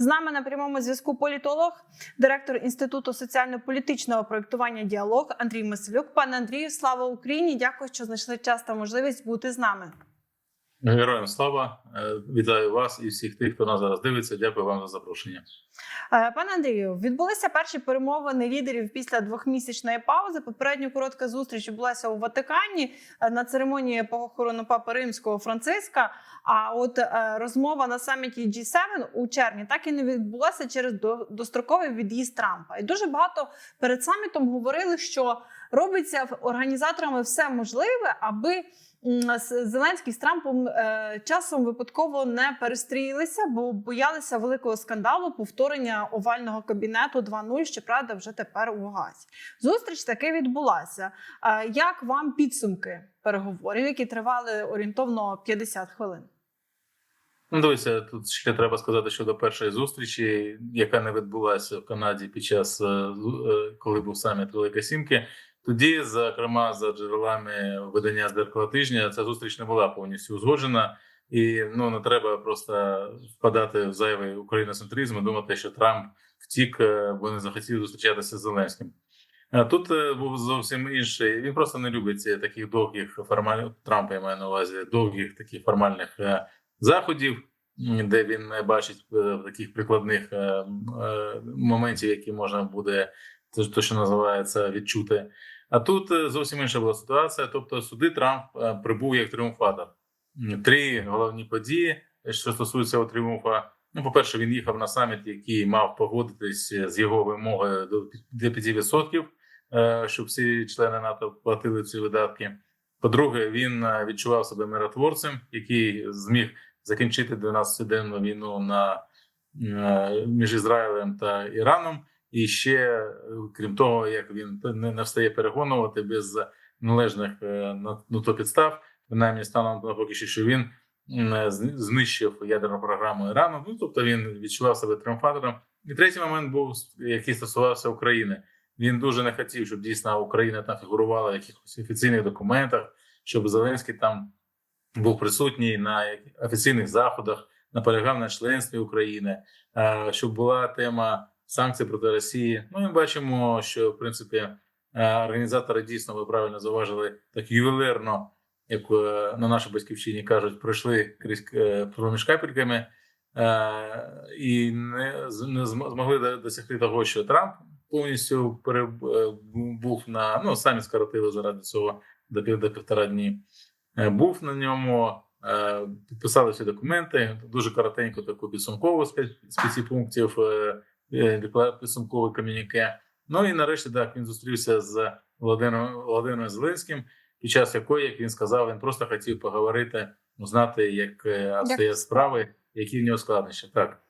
З нами на прямому зв'язку політолог, директор інституту соціально-політичного проєктування діалог Андрій Масилюк. Пане Андрію, слава Україні! Дякую, що знайшли час та можливість бути з нами. Героям слава Е, вітаю вас і всіх тих, хто нас зараз дивиться. Дякую вам за запрошення. Е, Пане Андрію, відбулися перші перемовини лідерів після двохмісячної паузи. Попередньо коротка зустріч відбулася у Ватикані е, на церемонії похорону папи римського Франциска. А от розмова на саміті G7 у червні так і не відбулася через достроковий від'їзд Трампа. І дуже багато перед самітом говорили, що робиться організаторами все можливе, аби Зеленський з Трампом е, часом випадково не перестрілися, бо боялися великого скандалу повторення овального кабінету 2.0, щоправда, вже тепер у Газі. Зустріч таки відбулася. Е, як вам підсумки переговорів, які тривали орієнтовно 50 хвилин? Ну, дивіться, тут ще треба сказати щодо першої зустрічі, яка не відбулася в Канаді під час е, коли був саміт Великої Сімки. Тоді, зокрема, за джерелами видання «Дзеркало тижня, ця зустріч не була повністю узгоджена, і ну не треба просто впадати в зайвий україноцентризм і думати, що Трамп втік, е, бо не захотів зустрічатися з Зеленським. Тут е, був зовсім інший. Він просто не любить таких довгих формальних Трампа. Я маю на увазі довгих таких формальних е, заходів, де він не бачить е, таких прикладних е, е, моментів, які можна буде це ж те, що називається відчути. А тут е, зовсім інша була ситуація. Тобто, сюди Трамп е, прибув як тріумфатор. Три головні події, е, що стосуються тріумфа. Ну, по-перше, він їхав на саміт, який мав погодитись з його вимогою до пі- 5%, е, щоб всі члени НАТО платили ці видатки. По-друге, він відчував себе миротворцем, який зміг закінчити 12-денну війну на між Ізраїлем та Іраном. І ще, е, крім того, як він не, встає перегонувати без належних е, на ну, то підстав, принаймні станом на поки що, що він е, зни- знищив ядерну програму Ірану. Ну тобто він відчував себе тріумфатором. І третій момент був який стосувався України. Він дуже не хотів, щоб дійсно Україна там фігурувала в якихось офіційних документах, щоб Зеленський там був присутній на офіційних заходах, наполягав на членстві України, щоб була тема санкцій проти Росії. Ну, ми бачимо, що в принципі е, організатори дійсно ви правильно зауважили так ювелирно, як е, на нашій батьківщині кажуть, пройшли крізь е, проміж капельками. І не, не зм- змогли досягти того, що Трамп повністю пере, е, на ну самі скоротили заради цього до до півтора дні. Був на ньому, підписали всі документи. Дуже коротенько таку підсумкову з п'яти пунктів е, е, підсумкове комюніке. Ну і нарешті так він зустрівся з Володимиром Володимиром Зеленським, під час якої, як він сказав, він просто хотів поговорити, узнати, як е, обстоять справи, які в нього складнощі. Так.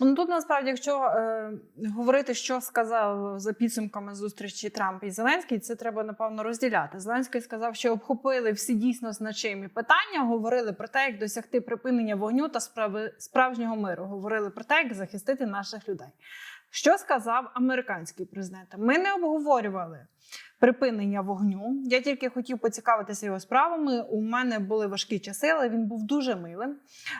Ну тут насправді, якщо е, говорити, що сказав за підсумками зустрічі Трамп і Зеленський, це треба напевно розділяти. Зеленський сказав, що обхопили всі дійсно значимі питання. Говорили про те, як досягти припинення вогню та справи справжнього миру. Говорили про те, як захистити наших людей. Що сказав американський президент? Ми не обговорювали припинення вогню. Я тільки хотів поцікавитися його справами. У мене були важкі часи, але він був дуже милим.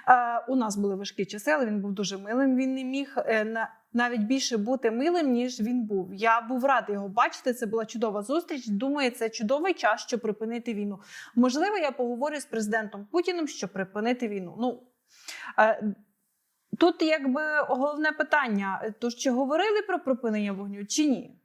Е, у нас були важкі часи, але він був дуже милим. Він не міг е, на навіть більше бути милим, ніж він був. Я був радий його бачити. Це була чудова зустріч. Думаю, це чудовий час, щоб припинити війну. Можливо, я поговорю з президентом Путіним, щоб припинити війну. Ну е, тут якби головне питання: то чи говорили про припинення вогню, чи ні?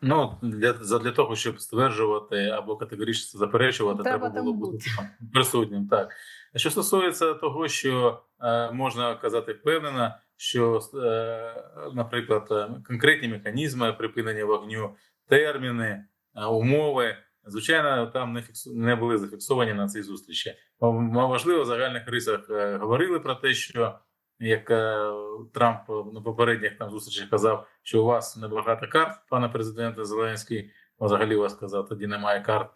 Ну для для того, щоб стверджувати або категорично заперечувати, Треба треба, було бути. присутнім. Так що стосується того, що е, можна казати впевнено, що, е, наприклад, е, конкретні механізми припинення вогню, терміни, е, умови, звичайно, там не фіксу не були зафіксовані на цій зустрічі. Можливо, в загальних рисах е, говорили про те, що як е, Трамп на попередніх там зустрічах казав, що у вас небагато карт, пане президенте Зеленський. Взагалі у вас сказав, тоді немає карт.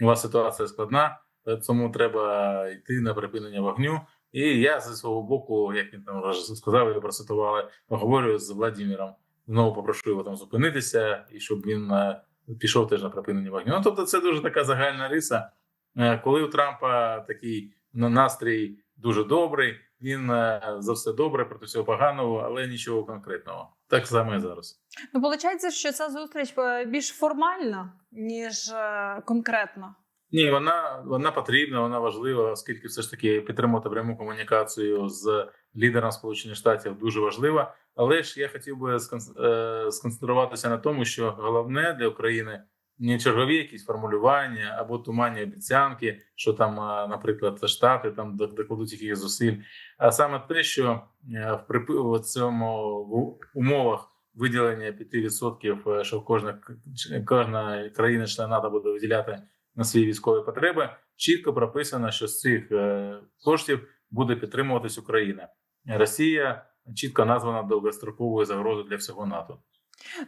У вас ситуація складна, е, тому треба йти на припинення вогню. І я зі свого боку, як він там вже сказав, ви процитували, поговорю з Владимиром. Знову попрошу його там зупинитися, і щоб він е, пішов теж на припинення вогню. Ну тобто, це дуже така загальна риса. Коли у Трампа такий настрій дуже добрий, він е, за все добре, проти всього поганого, але нічого конкретного. Так само і зараз. Ну, виходить, що ця зустріч е, більш формальна, ніж е, конкретна. Ні, вона, вона потрібна, вона важлива, оскільки все ж таки підтримувати пряму комунікацію з лідером Сполучених Штатів дуже важлива. Але ж я хотів би сконцентруватися на тому, що головне для України не чергові якісь формулювання або туманні обіцянки, що там, наприклад, штати там докладуть якихось зусиль, а саме те, що е, в цьому в умовах виділення 5%, е, що кожна кожна країна-член НАТО буде виділяти на свої військові потреби, чітко прописано, що з цих е, коштів буде підтримуватись Україна. Росія чітко названа довгостроковою загрозою для всього НАТО.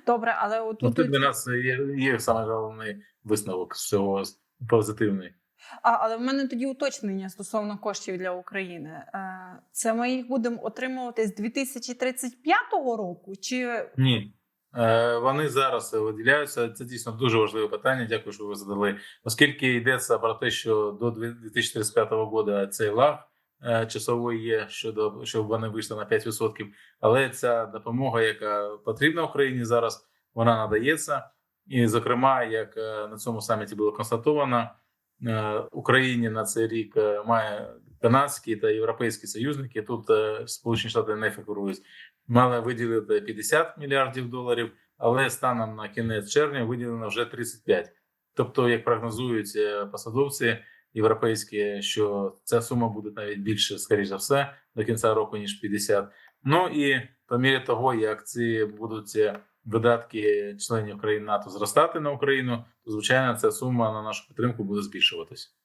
Добре, але Ну, отут тут для нас є, є саме головний висновок з цього позитивний. А, але в мене тоді уточнення стосовно коштів для України. Е, Це ми їх будемо отримувати з 2035 року? Чи Ні. Е, Вони зараз виділяються. Це дійсно дуже важливе питання. Дякую, що ви задали. Оскільки йдеться про те, що до 2035 року цей лаг е, часовий є щодо щоб вони вийшли на 5%. Але ця допомога, яка потрібна Україні зараз, вона надається. І, зокрема, як е, на цьому саміті було констатовано, е, Україні на цей рік має канадські та європейські союзники. Тут Сполучені Штати не фігурують мали виділити 50 мільярдів доларів, але станом на кінець червня виділено вже 35. Тобто, як прогнозують посадовці європейські, що ця сума буде навіть більше, скоріш за все, до кінця року ніж 50. Ну і по мірі того, як ці будуть е, видатки членів країн НАТО зростати на Україну, то звичайно ця сума на нашу підтримку буде збільшуватись.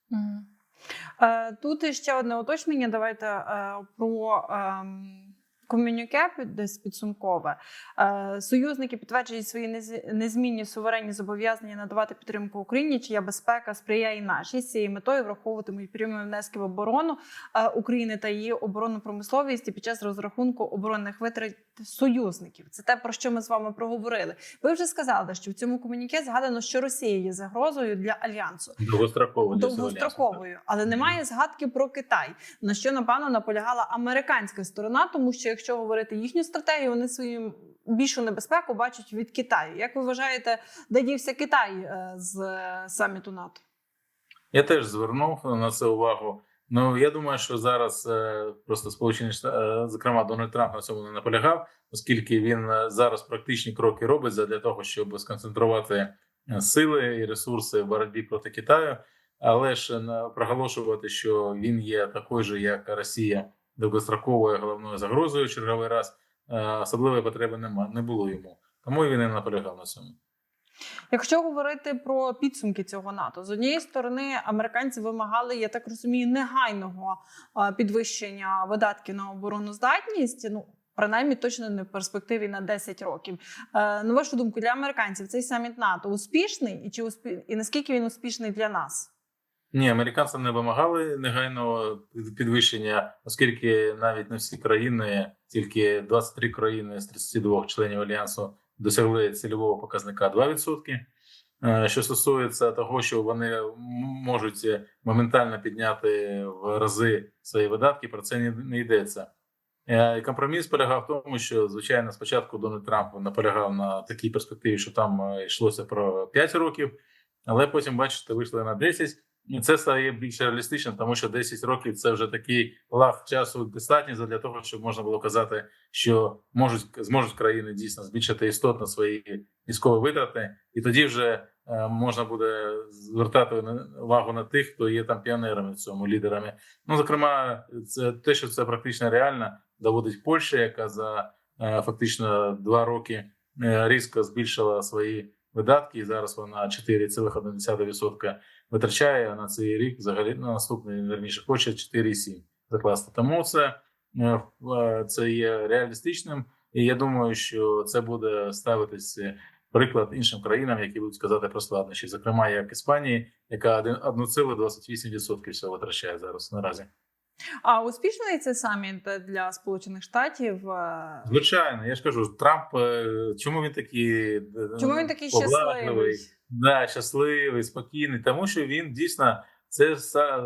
Е, Тут ще одне уточнення. Давайте е, про ем, комюніке десь підсумкове. Е, Союзники підтверджують свої нез- незмінні суверенні зобов'язання надавати підтримку Україні, чия безпека сприяє нашій з цією метою враховуватимуть прямі внески в оборону е, України та її оборонну промисловість і під час розрахунку оборонних витрат союзників. Це те, про що ми з вами проговорили. Ви вже сказали, що в цьому комюніке згадано, що Росія є загрозою для альянсу Довгостроково для цього альянсу. довгостроковою, але немає згадки про Китай, на що напевно наполягала американська сторона, тому що якщо говорити їхню стратегію, вони свою більшу небезпеку бачать від Китаю. Як ви вважаєте, де дівся Китай е, з е, саміту НАТО? Я теж звернув на це увагу. Ну я думаю, що зараз е, просто сполучені Штати, зокрема Дональд Трамп на цьому не наполягав, оскільки він зараз практичні кроки робить для того, щоб сконцентрувати сили і ресурси в боротьбі проти Китаю, але ж проголошувати, що він є такою же, як Росія, довгостроковою головною загрозою. Черговий раз е, особливої потреби нема, не було йому. Тому він і наполягав на цьому. Якщо говорити про підсумки цього НАТО, з однієї сторони американці вимагали, я так розумію, негайного е, підвищення видатків на обороноздатність. Ну принаймні точно не в перспективі на 10 років. Е, На вашу думку, для американців цей саміт НАТО успішний і чи успі... і наскільки він успішний для нас? Ні, американці не вимагали негайного підвищення, оскільки навіть не всі країни, тільки 23 країни з 32 членів альянсу досягли цільового показника 2%. Е, Що стосується того, що вони можуть моментально підняти в рази свої видатки, про це не, не йдеться. Е, Компроміс полягав в тому, що звичайно спочатку Дональд Трамп наполягав на такій перспективі, що там е, йшлося про 5 років, але потім, бачите, вийшли на 10. І це стає більш реалістичним, тому що 10 років це вже такий лаг часу достатній для того, щоб можна було казати, що можуть зможуть країни дійсно збільшити істотно свої військові витрати, і тоді вже е, можна буде звертати увагу на тих, хто є там піонерами в цьому лідерами. Ну зокрема, це те, що це практично реально доводить Польща, яка за е, фактично два роки е, різко збільшила свої видатки, і зараз вона 4,1% витрачає на цей рік, взагалі на наступний верніше хоче 4,7 закласти. Тому це, е, це є реалістичним, і я думаю, що це буде ставитись е, приклад іншим країнам, які будуть сказати про складнощі, зокрема як Іспанії, яка один- 1,28% всього витрачає зараз наразі. А успішний цей саміт для Сполучених Штатів? Е, Звичайно, я ж кажу, Трамп чому він такий Чому він такий щасливий? Да, щасливий, спокійний, тому що він дійсно це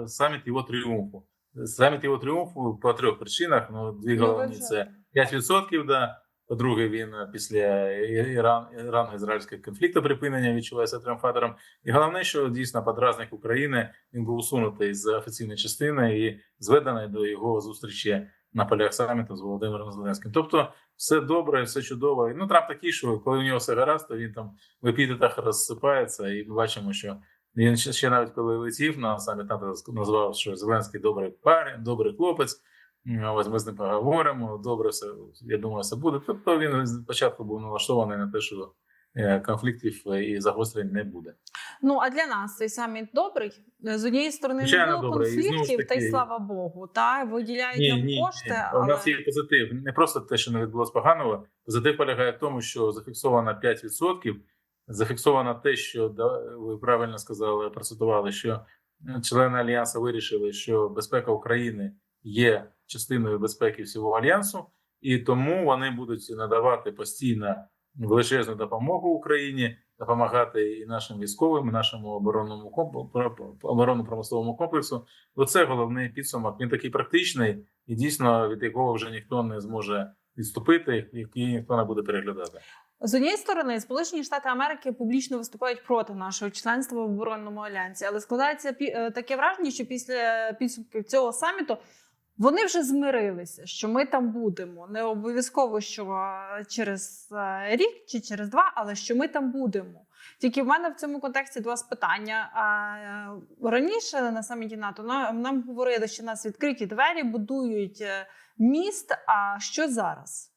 саміт його тріумфу. саміт його тріумфу по трьох причинах. Ну, дві Ну, головні це 5%, да. По-друге, він е, після Іран, Ірано-ізраїльського конфлікту припинення відчувається тріумфатором. І головне, що дійсно подразник України він був усунутий з офіційної частини і зведений до його зустрічі на полях саміту з Володимиром Зеленським. Тобто, все добре, все чудово. Ну Трамп такий, що коли у нього все гаразд, то він там в епітетах розсипається, і ми бачимо, що він ще, навіть коли летів на саміт назвав, що Зеленський добрий парень, добрий хлопець. Ось ми з ним поговоримо. Добре, все я думаю, все буде. Тобто він спочатку був налаштований на те, що конфліктів е, і загострень не буде. Ну а для нас цей саміт добрий. З однієї сторони не було ж конфліктів, та й слава Богу, та виділяють нам кошти. У але... нас є позитив. Не просто те, що не відбулося поганого. Позитив полягає в тому, що зафіксовано 5%. Зафіксовано те, що да, ви правильно сказали, процитували, що члени альянсу вирішили, що безпека України є частиною безпеки всього альянсу, і тому вони будуть надавати постійно величезну допомогу Україні, допомагати і нашим військовим, і нашому оборонному комп- оборонно-промисловому комплексу. Оце головний підсумок. Він такий практичний і дійсно від якого вже ніхто не зможе відступити, який ніхто не буде переглядати. З однієї сторони, Сполучені Штати Америки публічно виступають проти нашого членства в оборонному альянсі, але складається е, таке враження, що після підсумків цього саміту вони вже змирилися, що ми там будемо. Не обов'язково, що через е, рік чи через два, але що ми там будемо. Тільки в мене в цьому контексті два спитання. Е, раніше на саміті НАТО нам, нам говорили, що нас відкриті двері, будують е, міст. А що зараз?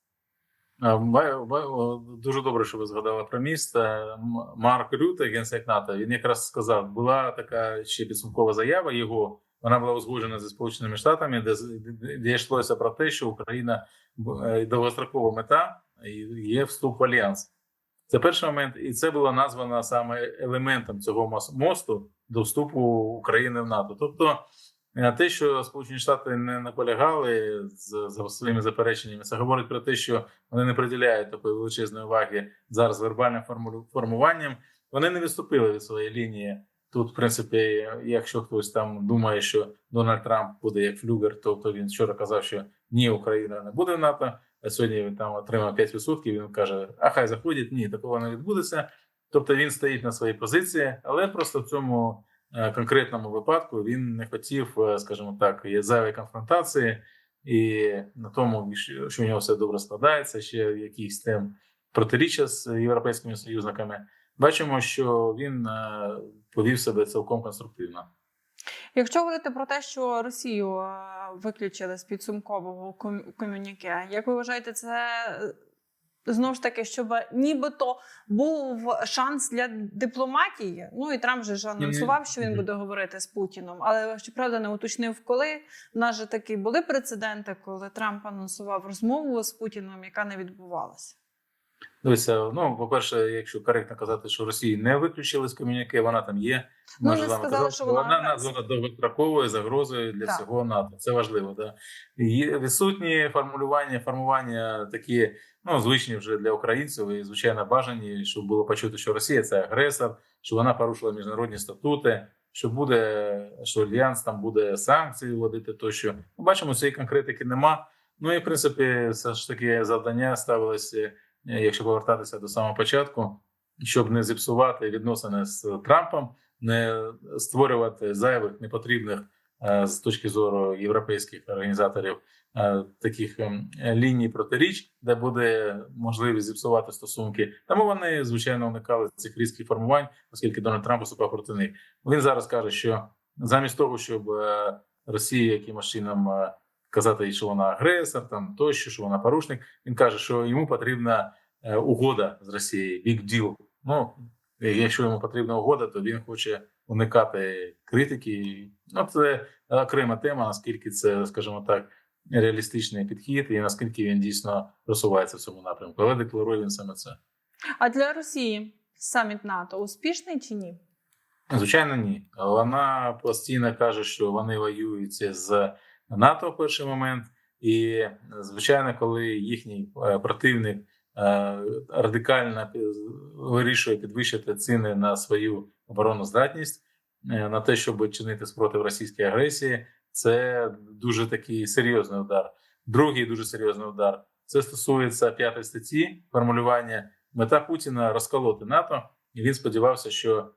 Дуже добре, що ви згадали про місто. М- Марк Рюте, генсек НАТО, він якраз сказав, була така ще підсумкова заява його. Вона була узгоджена зі Сполученими Штатами, де, де- йшлося про те, що Україна е, довгострокова мета є вступ в альянс. Це перший момент, і це було названо саме елементом цього мос- мосту до вступу України в НАТО. Тобто, е, те, що Сполучені Штати не наполягали з, своїми запереченнями, це говорить про те, що вони не приділяють такої величезної уваги зараз вербальним формуванням. Вони не відступили від своєї лінії. Тут, в принципі, якщо хтось там думає, що Дональд Трамп буде як флюгер, то, то він вчора казав, що ні, Україна не буде в НАТО. А сьогодні він там отримав 5%, Він каже: а хай заходять. Ні, такого не відбудеться. Тобто він стоїть на своїй позиції, але просто в цьому е, конкретному випадку він не хотів, е, скажімо так, є зайвої конфронтації, і на тому, що у нього все добре складається, ще якісь тем протиріччя з європейськими союзниками. Бачимо, що він е, повів себе цілком конструктивно. Якщо говорити про те, що Росію е, виключили з підсумкового ком- комюніке, як ви вважаєте, це е, знову ж таки, щоб нібито був шанс для дипломатії? Ну і Трамп же ж анонсував, що він буде говорити з Путіном, але щоправда не уточнив, коли. У нас же таки були прецеденти, коли Трамп анонсував розмову з Путіном, яка не відбувалася. Дивіться, ну по-перше, якщо коректно казати, що Росії не виключили з комюніке, вона там є. Ну, Може, сказали, казати, що вона вона названа довгостроковою загрозою для Так. всього НАТО. Це важливо. Да. Є відсутні формулювання, формування такі ну звичні вже для українців і звичайно бажані, щоб було почути, що Росія це агресор, що вона порушила міжнародні статути. Що буде, що альянс там буде санкції вводити, тощо Ми бачимо, цієї конкретики нема. Ну і в принципі, все ж таки завдання ставилося, якщо повертатися до самого початку, щоб не зіпсувати відносини з Трампом, не створювати зайвих непотрібних е, з точки зору європейських організаторів е, таких ем, ліній протиріч, де буде можливість зіпсувати стосунки. Тому вони звичайно уникали цих різких формувань, оскільки Дональд Трамп виступав проти них. Він зараз каже, що замість того, щоб е, Росія якимось чином е, казати, що вона агресор, там тощо, що вона порушник. Він каже, що йому потрібна е, угода з Росією, big deal. Ну якщо йому потрібна угода, то він хоче уникати критики. Ну це окрема тема, наскільки це, скажімо так, реалістичний підхід, і наскільки він дійсно просувається в цьому напрямку. Але декларує він саме це. А для Росії саміт НАТО успішний чи ні? Звичайно, ні. Вона постійно каже, що вони воюють з НАТО в перший момент, і звичайно, коли їхній е, противник е, радикально вирішує підвищити ціни на свою оборонну здатність, е, на те, щоб чинити спротив російській агресії, це дуже такий серйозний удар. Другий дуже серйозний удар це стосується п'ятої статті формулювання мета Путіна розколоти НАТО, і він сподівався, що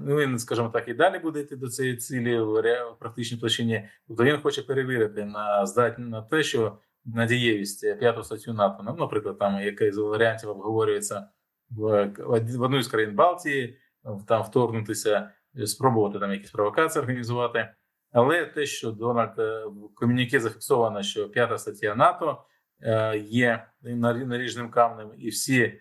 ну він, скажімо так, і далі буде йти до цієї цілі в практичній площині. Тобто він хоче перевірити на здатність на те, що на дієвість п'яту статтю НАТО, ну, наприклад, там який з варіантів обговорюється в, в одну із країн Балтії, там вторгнутися, спробувати там якісь провокації організувати. Але те, що Дональд е, в ком'юніке зафіксовано, що п'ята стаття НАТО е, є наріжним камнем, і всі е,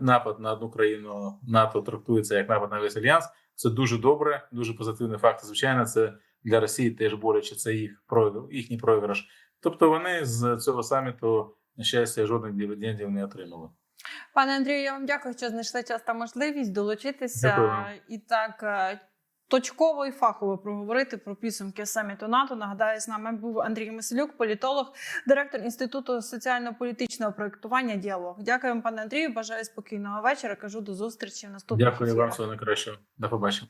напад на одну країну НАТО трактується як напад на весь альянс. Це дуже добре, дуже позитивний факт. Звичайно, це для Росії теж боляче. Це їх проігр- їхній програш. Тобто вони з цього саміту, на щастя, жодних дивідендів не отримали. Пане Андрію, я вам дякую, що знайшли час та можливість долучитися Дякую і так е, точково і фахово проговорити про підсумки саміту НАТО. Нагадаю, з нами був Андрій Миселюк, політолог, директор інституту соціально-політичного проєктування діалог. Дякую пане Андрію. Бажаю спокійного вечора. Кажу до зустрічі в наступному Дякую вам, всього найкращого. До побачення.